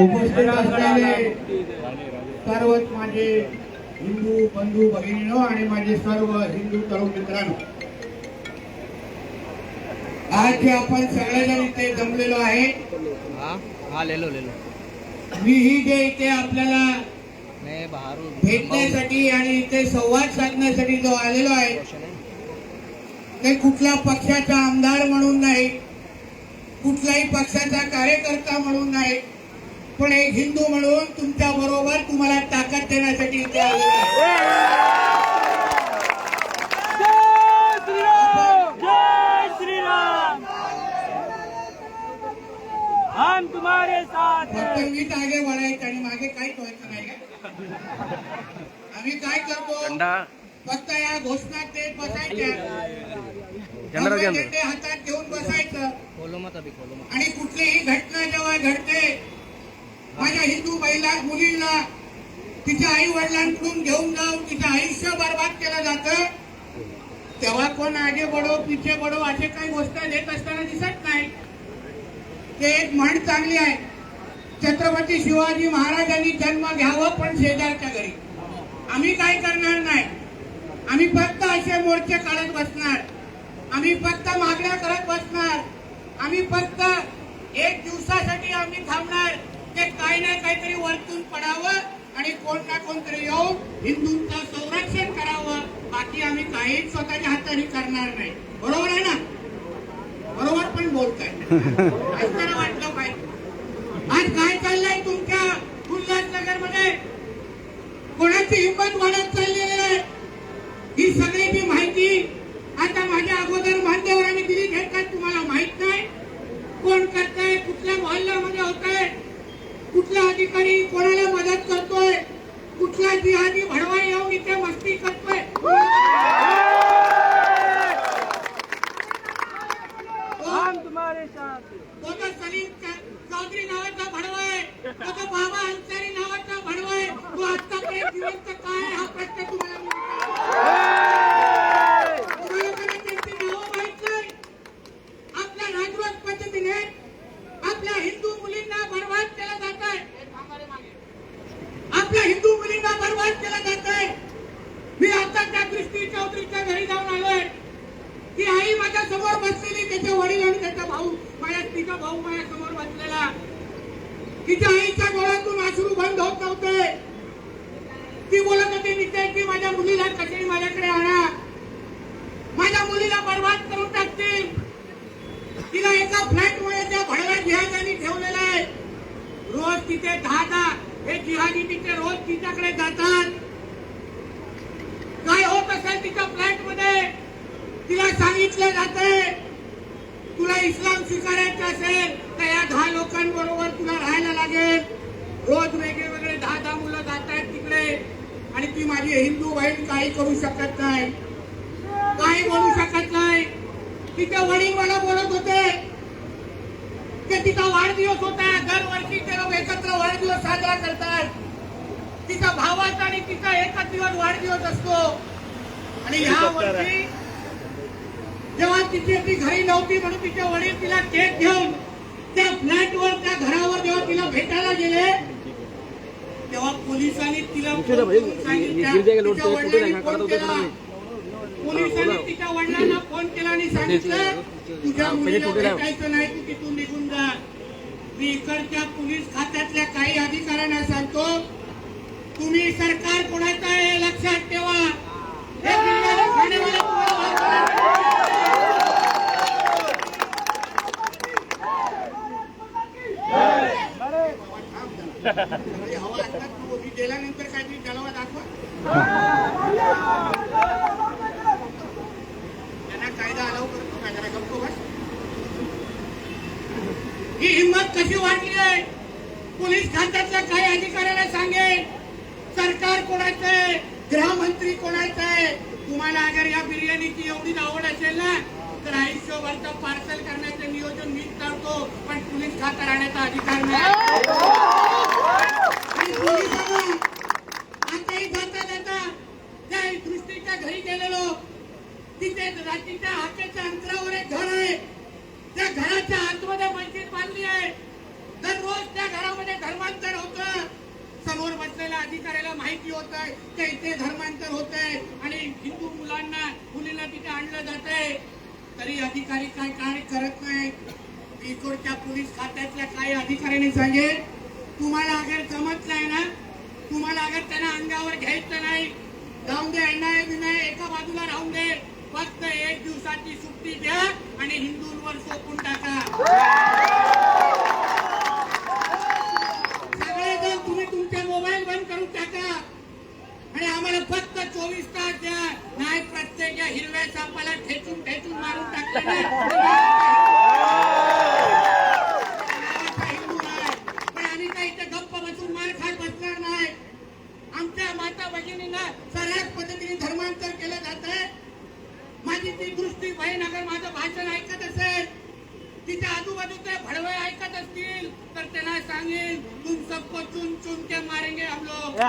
उपस्थित असलेले सर्वच माझे हिंदू बंधू भगिनीनो आणि माझे सर्व हिंदू तरुण मित्रांनो आज जे आपण सगळेजण इथे जमलेलो आहे मी ही जे इथे आपल्याला भेटण्यासाठी आणि इथे संवाद साधण्यासाठी जो आलेलो आहे ते कुठल्या पक्षाचा आमदार म्हणून नाही कुठल्याही पक्षाचा कार्यकर्ता म्हणून नाही पण एक हिंदू म्हणून तुमच्या बरोबर तुम्हाला ताकद देण्यासाठी इथे आलेलो आहे. जय श्री राम हम तुम्हारे साथ फक्त मीच आगे वळायचं आणि मागे काहीच व्हायचं नाही का आम्ही काय करतो? फक्त या घोषणा देत बसायच्या हातात घेऊन बसायचं. खोलो मत अभी खोलो मत आणि कुठलीही घटना जेव्हा घडते माझ्या हिंदू महिला मुलींना तिच्या आई वडिलांकडून घेऊन जाऊन तिचं आयुष्य बर्बाद केलं जातं तेव्हा कोण आगे बडो पिछे बडो असे काही गोष्ट देत असताना दिसत नाही. ते एक म्हण चांगली आहे. छत्रपती शिवाजी महाराजांनी जन्म घ्यावं पण शेजारच्या घरी. आम्ही काय करणार नाही. आम्ही फक्त असे मोर्चे काढत बसणार. आम्ही फक्त मागण्या करत बसणार. आम्ही फक्त एक दिवसासाठी आम्ही थांबणार. ते काही ना काहीतरी वरतून पडावं आणि कोण ना कोणतरी येऊन हिंदूंचं संरक्षण करावं. बाकी आम्ही काहीच स्वतःच्या हाताने करणार नाही. बरोबर आहे ना? बरोबर पण बोलताय. असताना वाटलं पाहिजे. आज काय चाललंय तुमच्या उल्हासनगरमध्ये कोणाची हिंमत वाढत चाललेली आहे? ही सगळ्याची माहिती आता माझ्या अगोदर मान्यवरांनी दिली घेतात तुम्हाला माहीत नाही. कोण करताय कुठल्या मोहल्ल्यामध्ये होत आहे कुठला अधिकारी कोणाला मदत करतोय कुठला जिहादी भडवा येऊन इथे मस्ती करतो तो- हम तुम्हारे साथ तो तो सलीम चा- चौधरी नावाचा भडवा आहे तो तो बाबा अन्सारी नावाचा भडवा आहे तो आतापर्यंत जिवंत काय आहे हा प्रश्न तुम्हाला मी विचारतो. तुम्हाला कदाचित त्यांची नावं माहीत नाही आपल्या राजवट पद्धतीने आपल्या हिंदू मुलींना बर्बाद केलं जात आहे आपल्या हिंदू मुलींना बर्बाद केलं जात आहे मी आता त्या क्रिस्ती चौधरीच्या घरी जाऊन आलोय ती आई माझ्यासमोर बसलेली त्याचे वडील आणि त्याचा भाऊ माझ्या तिचा भाऊ माझ्यासमोर बसलेला तिच्या आईच्या डोळ्यातून अश्रू बंद होत नव्हते ती बोलत होती निश्चय की माझ्या मुलीला कसे माझ्याकडे आणा. माझ्या मुलीला बर्बाद करून टाकतील. तिला एका फ्लॅट त्या भडव्या जिहाजांनी ठेवलेला आहे. रोज तिथे दहा दहा हे जिहादी तिथे रोज तिच्याकडे जातात. काय होत असेल तिच्या फ्लॅटमध्ये तिला सांगितलं जाते तुला इस्लाम स्वीकारायचं असेल तर या दहा लोकांबरोबर तुला राहायला लागेल. रोज वेगळे वेगळे दहा दहा मुलं जात आहेत तिकडे आणि ती माझी हिंदू बहीण काही करू शकत नाही. काही बोलू शकत नाही. तिचे वडील मला बोलत होते की तिचा वाढदिवस होता. दरवर्षी ते लोक एकत्र वाढदिवस साजरा करतात. तिचा भावाचा आणि तिचा एकच दिवस वाढदिवस असतो. आणि या वर्षी जेव्हा तिथे ती घरी नव्हती म्हणून तिचे वडील तिला केक घेऊन त्या फ्लॅटवर त्या घरावर जेव्हा तिला भेटायला गेले तेव्हा पोलिसांनी तिला केला. पोलिसांनी तिच्या वडिलांना फोन केला आणि सांगितलं तुझ्या मुलीला भेटायचं नाही तू तिथून निघून जा. मी इकडच्या पोलीस खात्यातल्या काही अधिकाऱ्यांना सांगतो तुम्ही सरकार कोणाचं आहे हे लक्षात ठेवा हे जिल्ह्याला ठाणेवाले तुम्हाला वाचवणार. अरे हवा असतात तू मी गेल्यानंतर काहीतरी जलवा दाखवा त्यांना कायदा अलाव करतो जरा गप्पो बस ही हिंमत कशी वाटली आहे? पोलीस खात्यातल्या काही अधिकाऱ्याला सांगेल सरकार कोणाचं आहे? गृहमंत्री कोणाचं आहे? तुम्हाला अगर या बिर्याणीची एवढीच आवड असेल ना तर आयुष्यभरचं पार्सल करण्याचं नियोजन मीच करतो. पण पोलीस खातं राहण्याचा अधिकार नाही. आताही जाता जाता त्या दृष्टीच्या घरी गेलेलो तिथे रात्रीच्या हाकेच्या अंतरावर एक घर आहे त्या घराच्या आतमध्ये मस्जिद बांधली आहे दररोज त्या घरामध्ये धर्मांतर होतं समोर बसलेल्या अधिकाऱ्याला माहिती होत ते इथे धर्मांतर होत आणि हिंदू मुलांना मुलीला तिथे आणलं जात तरी अधिकारी काय काय करत नाही इकोडच्या पोलीस खात्यातल्या काही अधिकाऱ्यांनी सांगेल तुम्हाला अगर जमत नाही ना तुम्हाला अगर त्यांना अंगावर घ्यायचं नाही जाऊन दे अन्याय विनय एका बाजूला राहून दे फक्त एक दिवसाची सुट्टी द्या आणि हिंदूंवर सोपून टाका. सगळेजण तुम्ही तुमचे मोबाईल बंद करून टाका. आणि आम्हाला फक्त चोवीस तास द्या. नाही प्रत्येक या हिरव्या सापाला ठेचून ठेचून मारून टाकले हिंदू नाही पण आम्ही काही इथे गप्प बसून मार खात बसणार नाही आमच्या माता भगिनींना सर्रास पद्धतीने धर्मांतर केलं जात आहे. माझी ती दृष्टी बहीण अगर माझं भाषण ऐकत असेल तिच्या आजूबाजूचे भडवे ऐकत असतील तर त्यांना सांगेल तुम सबको चुन चुन के मारेंगे हम लोग.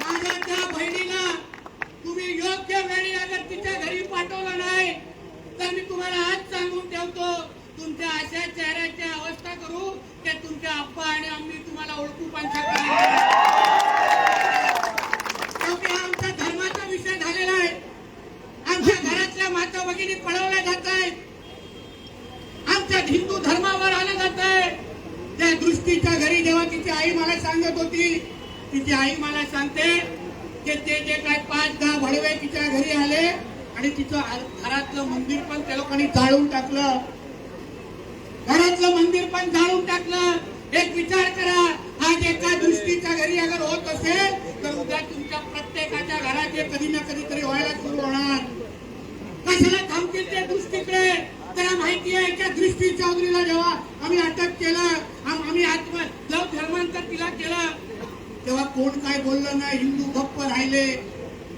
माझ्या त्या बहिणीला तुम्ही योग्य वेळी अगर तिच्या घरी पाठवलं नाही तर मी तुम्हाला आज सांगून ठेवतो तुमच्या अशा चेहऱ्याची अवस्था करू की तुमच्या आप्पा आणि आम्ही तुम्हाला ओळखू पण शकणार शेवटी हा आमचा धर्माचा विषय झालेला आहे आमच्या घरातल्या माता पळवल्या जात आहेत. आमच्या हिंदू धर्मावर आलं जात आहे. त्या दृष्टीच्या घरी जेव्हा तिची आई मला सांगत होती तिची आई मला सांगते की ते जे काय पाच दहा भडवे तिच्या घरी आले आणि तिचं घरातलं मंदिर पण त्या लोकांनी जाळून टाकलं. घरातलं मंदिर पण जाळून टाकलं. एक विचार करा आज एका दृष्टीच्या घरी अगर होत असेल तर उद्या तुमच्या प्रत्येकाच्या घरात हे कधी ना कधीतरी व्हायला कशाला थांबतील ते दृष्टीकडे. त्याला माहिती आहे त्या दृष्टी चौधरीला जेव्हा आम्ही अटक केलं आम्ही आत्म जेव्हा धर्मांतर तिला केलं तेव्हा कोण काय बोललं नाही हिंदू गप्प राहिले.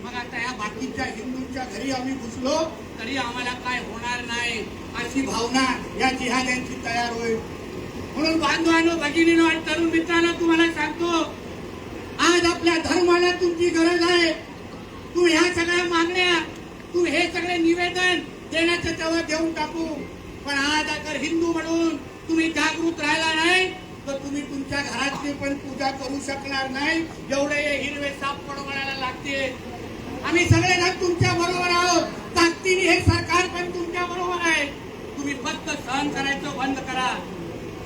मग आता या बाकीच्या हिंदूंच्या घरी आम्ही घुसलो तरी आम्हाला काय होणार नाही अशी भावना या जिहाद्यांची तयार होईल. म्हणून बांधवानो भगिनीनो आणि तरुण मित्रांनो तुम्हाला सांगतो आज आपल्या धर्माला तुमची गरज आहे. तू ह्या सगळ्या मागण्या निवेदन देण्याचं तेव्हा देऊन टाकू. पण आज अगर हिंदू म्हणून तुम्ही जागृत राहिला नाही तर तुम्ही तुमच्या घरातली पण पूजा करू शकणार नाही. एवढे हे हिरवे साप पडवण्याला लागते. आम्ही सगळेजण तुमच्या बरोबर आहोत. ताकदीने हे सरकार पण तुमच्या बरोबर आहे. तुम्ही फक्त सहन करायचं बंद करा.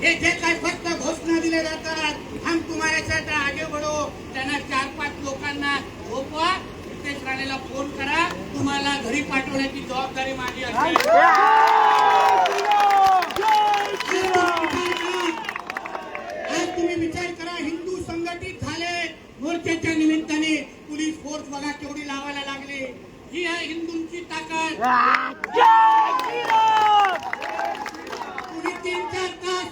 हे जे काय फक्त घोषणा दिल्या जातात हम तुम्हाला आगे बढ़ो. त्यांना चार पाच लोकांना झोपवा. नितेश राणेला फोन करा. तुम्हाला घरी पाठवण्याची जबाबदारी माझी आज तुम्ही विचार करा हिंदू संघटित झाले. मोर्चाच्या निमित्ताने पोलीस फोर्स बघा केवढी लावायला लागली. ही आहे हिंदूंची ताकद. तुम्ही तीन चार तास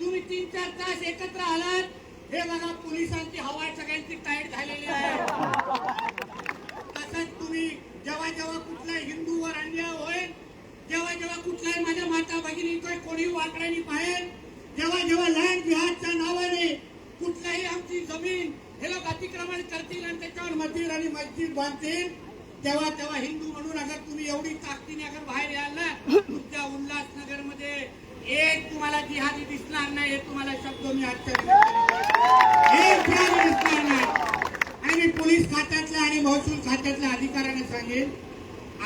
तुम्ही तीन चार तास एकत्र आलात. हे बघा पोलिसांची हवा सगळ्यांची टाईट झालेली आहे. तुम्ही जेव्हा जेव्हा कुठलाही हिंदूवर अन्याय होईल जेव्हा जेव्हा कुठलाही माझ्या माता भगिनीचा कोणी वाकड्यानी पाहेल जेव्हा जेव्हा लहान जिहादच्या नावाने कुठलाही आमची जमीन हे लोक अतिक्रमण करतील आणि त्याच्यावर मंदिर आणि मस्जिद बांधतील तेव्हा तेव्हा हिंदू म्हणून अगर तुम्ही एवढी ताकदीने अगर बाहेर याल ना तुमच्या उल्हासनगरमध्ये एक तुम्हाला जिहादी दिसणार नाही हे तुम्हाला शब्द मी आजच्या दिसणार नाही. मी पोलीस खात्यातल्या आणि महसूल खात्यातल्या अधिकाऱ्यांना सांगेन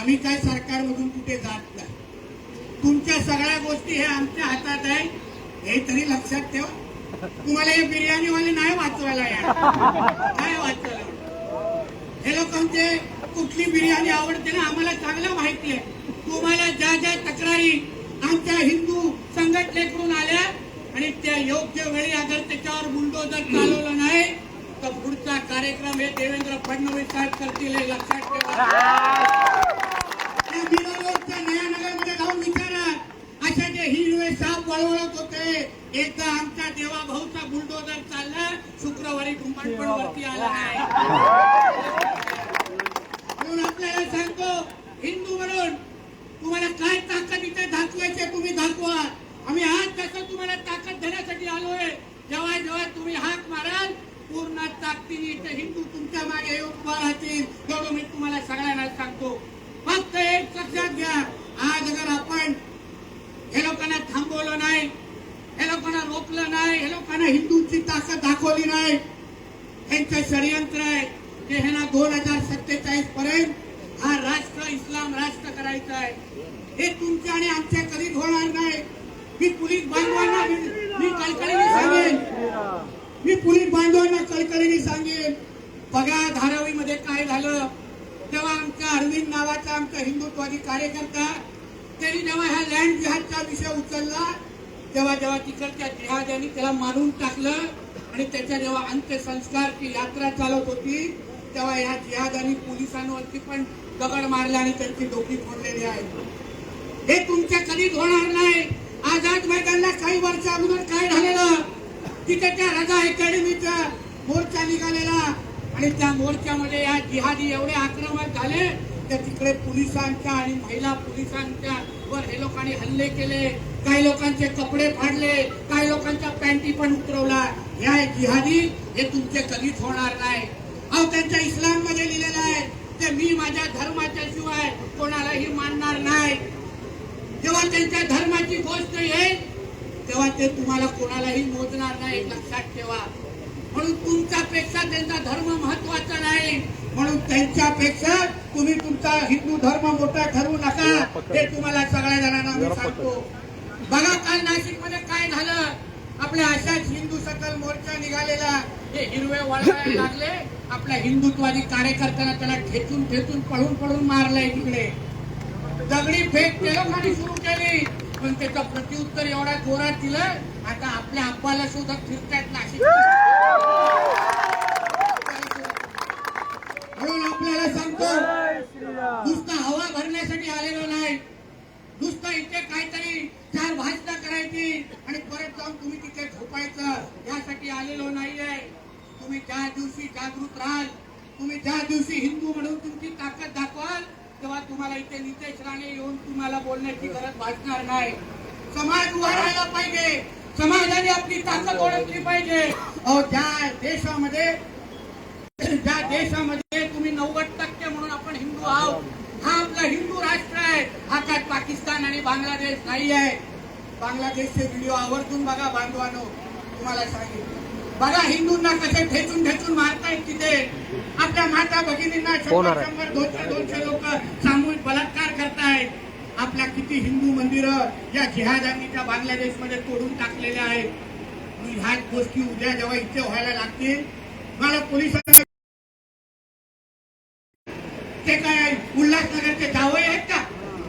आम्ही काय सरकारमधून कुठे जात नाही. तुमच्या सगळ्या गोष्टी हे आमच्या हातात आहे हे तरी लक्षात ठेवा. तुम्हाला हे बिर्याणीवाले नाही वाचवायला या. काय वाचवायला. हे लोकांचे कुठली बिर्याणी आवडते ना आम्हाला चांगलं माहिती आहे. तुम्हाला ज्या ज्या तक्रारी आमच्या हिंदू संघटनेकडून आल्या आणि त्या योग्य वेळी अगर त्याच्यावर बुलडोजर चालवलं नाही तर पुढचा कार्यक्रम हे देवेंद्र फडणवीस साहेब करतील हे लक्षात ठेवा. त्या नयानगरमध्ये जाऊन विचारा. अशा जे हिरवे साप वळवळत होते एकदा आमच्या देवा भाऊचा बुलडोजर चालला शुक्रवारी कुंभारपण वरती आला नाही. म्हणून आपल्याला सांगतो हिंदू म्हणून तुम्हाला काय ताकद इथे दाखवायचे तुम्ही दाखवा. आम्ही आज कसं तुम्हाला ताकद देण्यासाठी आलोय जेव्हा जेव्हा तुम्ही हाक माराल पूर्ण ताकदीने इथे हिंदू तुमच्या मागे उभा राहतील. एवढं मी तुम्हाला सगळ्यांना सांगतो. फक्त एक लक्षात घ्या. आज अगर आपण हे लोकांना थांबवलं नाही हे लोकांना रोखलं नाही हे लोकांना हिंदूंची ताकद दाखवली नाही त्यांचं षडयंत्र आहे की म्हणजे ह्यांना दोन हजार सत्तेचाळीस पर्यंत हा राष्ट्र इस्लाम राष्ट्र करायचं आहे. हे तुमच्या आणि आमच्या कधीच होणार नाही. मी पोलीस बांधवांना मी- मी कळकळीने सांगेन. मी पोलीस बांधवांना कळकळीने सांगेन बघा धारावीमध्ये काय झालं. तेव्हा आमचा अरविंद नावाचा आमचा हिंदुत्वादी कार्यकर्ता त्यांनी जेव्हा ह्या लँड जिहादचा विषय उचलला तेव्हा जेव्हा तिकडच्या जिहाद्यांनी त्याला मारून टाकलं आणि त्याच्या जेव्हा अंत्यसंस्कारची यात्रा चालत होती तेव्हा या जिहादांनी पोलिसांवरती पण दगड मारला आणि त्यांची डोकी फोडलेली आहे. हे तुमच्या कधीच होणार नाही. आझाद मैदानला काही वर्ष अगोदर काय झालेलं? तिथे त्या रजा अकॅडमीचा मोर्चा निघालेला. आणि त्या मोर्चामध्ये या जिहादी एवढे आक्रमक झाले तर तिकडे पोलिसांच्या आणि महिला पोलिसांच्या वर हे लोकांनी हल्ले केले. काही लोकांचे कपडे फाडले. काही लोकांच्या पॅन्टी पण उतरवला. ह्या जिहादी हे तुमचे कधीच होणार नाही. अहो त्यांच्या इस्लाममध्ये लिहिलेलं आहे. ते मी माझ्या धर्माच्या शिवाय कोणालाही मानणार नाही. जेव्हा त्यांच्या धर्माची गोष्ट येईल तेव्हा ते तुम्हाला कोणालाही मोजणार नाही लक्षात ठेवा. म्हणून तुमच्यापेक्षा त्यांचा धर्म महत्त्वाचा नाही. म्हणून त्यांच्यापेक्षा तुम्ही तुमचा हिंदू धर्म मोठा ठरवू नका. हे तुम्हाला सगळ्या जणांना मी सांगतो. बघा काल नाशिकमध्ये काय झालं? आपल्या अशाच हिंदू सकल मोर्चा निघालेला. हे हिरवे वळवायला लागले. आपल्या हिंदुत्वादी कार्यकर्त्यांना त्याला ठेचून ठेचून पळून पळून मारलंय तिकडे. दगडी फेक ते लोकांनी सुरू केली. पण त्याचं प्रत्युत्तर एवढा जोरात दिलं आता आपल्या अप्पाला शोधत फिरतायत नाशिक. म्हणून आपल्याला सांगतो नुसतं हवा भरण्यासाठी आलेलो नाही. नुसतं इथे काहीतरी चार भाषणं करायची आणि परत जाऊन तुम्ही तिथे झोपायचं यासाठी आलेलो नाहीये. तुम्ही ज्या दिवशी जागृत राहाल तुम्ही ज्या दिवशी हिंदू म्हणून तुमची ताकद दाखवाल तेव्हा तुम्हाला इथे नितेश राणे येऊन तुम्हाला बोलण्याची गरज भासणार नाही. समाज उभा राहायला पाहिजे. समाजाने आपली ताकद ओळखली पाहिजे. अहो ज्या देशामध्ये ज्या देशामध्ये तुम्ही नव्वद टक्के म्हणून आपण हिंदू आहोत हा आपला हिंदू राष्ट्र आहे. हा काय पाकिस्तान आणि बांगलादेश नाही आहे बांगलादेशचे व्हिडिओ आवर्जून बघा बांधवानो. तुम्हाला सांगितलं बघा हिंदूंना कसे ठेचून ठेचून मारतायत तिथे. आपल्या माता भगिनींना शंभर? शंभर दोनशे दोनशे लोक सामूहिक बलात्कार करतायत. आपल्या किती हिंदू मंदिरं या जिहादांनी त्या बांगलादेशमध्ये तोडून टाकलेल्या आहेत. ह्याच गोष्टी उद्या जेव्हा इथे व्हायला लागतील मला पोलिसांना ते काय उल्हासनगरचे जावई आहेत का?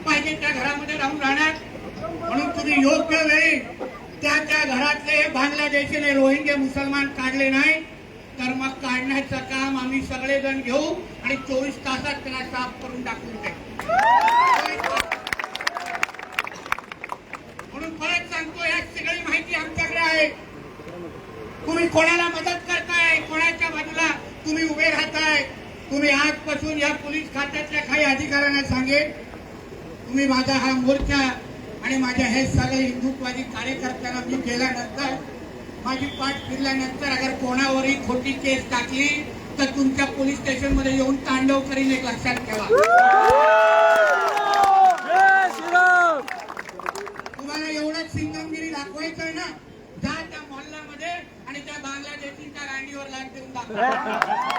पाहिजे त्या घरामध्ये राहून राहणार. म्हणून तुम्ही योग्य वेळी त्या घरातले बांगलादेशी बांगलादेशीने रोहिंगे मुसलमान काढले नाही तर मग काढण्याचं काम आम्ही सगळेजण घेऊ आणि चोवीस तासात त्याला साफ करून टाकून म्हणून परत सांगतो या सगळी माहिती आमच्याकडे आहे. तुम्ही कोणाला मदत करताय? कोणाच्या बाजूला तुम्ही उभे राहताय? तुम्ही आजपासून या पोलीस खात्यातल्या काही अधिकाऱ्यांना सांगेल तुम्ही माझा हा मोर्चा आणि माझ्या हे सगळे हिंदुत्वादी कार्यकर्त्यांना मी केल्यानंतर माझी पाठ फिरल्यानंतर अगर कोणावरही खोटी केस टाकली तर तुमच्या पोलीस स्टेशनमध्ये येऊन तांडव करीन एक लक्षात ठेवा. तुम्हाला एवढंच सिंगमगिरी दाखवायचं आहे ना जा त्या मॉलमध्ये आणि त्या बांगलादेशींच्या रांडीवर लाट देऊन दाखवा. दाखवायचं.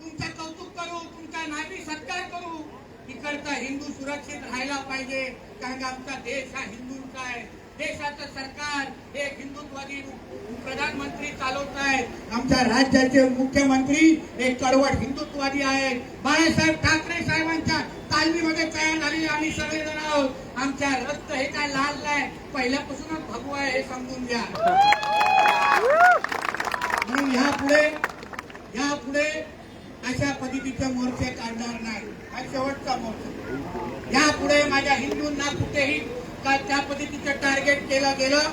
तुमचं कौतुक करू तुमचा नाही सत्कार करू. इकडचा हिंदू सुरक्षित राहायला पाहिजे कारण का आमचा देश हा हिंदूंचा आहे. देशाचं सरकार हे एक हिंदुत्वादी प्रधानमंत्री चालवत आहेत आमच्या राज्याचे मुख्यमंत्री एक कडवट हिंदुत्वादी आहेत. बाळासाहेब ठाकरे साहेबांच्या तालमीमध्ये तयार झालेले आम्ही सगळेजण आहोत. आमच्या रक्त हे काय लाल नाही? पहिल्यापासूनच भगवा आहे हे समजून घ्या. म्हणून ह्या पुढे अशा पद्धतीचे मोर्चे काढणार नाही. हा शेवटचा मोर्चा. यापुढे माझ्या हिंदूंना कुठेही का त्या पद्धतीचं टार्गेट केलं गेलं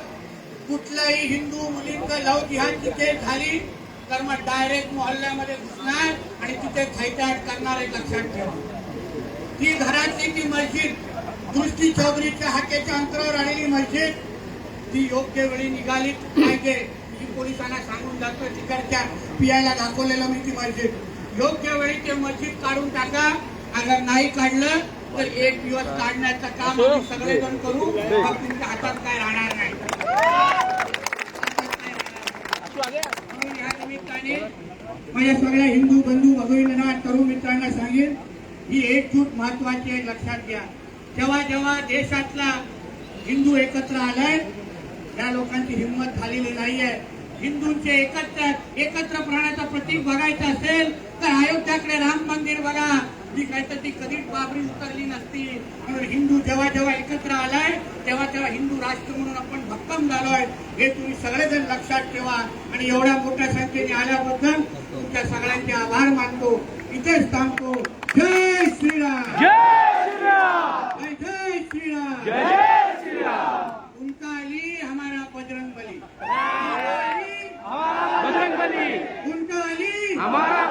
कुठलाही हिंदू मुलींचं लव जिहाद तिथे झाली तर मग डायरेक्ट मोहल्ल्यामध्ये घुसणार आणि तिथे खैताट करणार एक लक्षात ठेवा. ती घरातली ती मस्जिद दृष्टी चौधरीच्या हाकेच्या अंतरावर आलेली मस्जिद ती योग्य वेळी निघाली पाहिजे. मी पोलिसांना सांगून जातो तिकडच्या पियाला दाखवलेलं मी ती मस्जिद. योग्य वेळी ते मस्जिद काढून टाका. अगर नाही काढलं तर एक दिवस काढण्याचं काम आम्ही सगळेजण करू. तुमच्या हातात काय राहणार नाही. म्हणून या निमित्ताने माझ्या सगळ्या हिंदू बंधू भगिनींना तरुण मित्रांना सांगेन ही एकजूट महत्वाची आहे लक्षात घ्या. जेव्हा जेव्हा देशातला हिंदू एकत्र आलाय या लोकांची हिंमत झालेली नाहीये. हिंदूंचे एकत्र एकत्र प्राणाचं प्रतीक बघायचं असेल तर अयोध्याकडे राम मंदिर बघा. जी काय तर ती कधीच बाबरी उतरली नसती. म्हणून हिंदू जेव्हा जेव्हा एकत्र आलाय तेव्हा तेव्हा हिंदू राष्ट्र म्हणून आपण भक्कम झालोय. हे तुम्ही सगळेजण लक्षात ठेवा. आणि एवढ्या मोठ्या संख्येने आल्याबद्दल तुमच्या सगळ्यांचे आभार मानतो. इथेच थांबतो. जय श्रीराम. जय श्रीराम! जय श्रीराम. जय श्रीराम! उनका अली हमारा बजरंग बली हमारा बजरंग बली उनका अली हमारा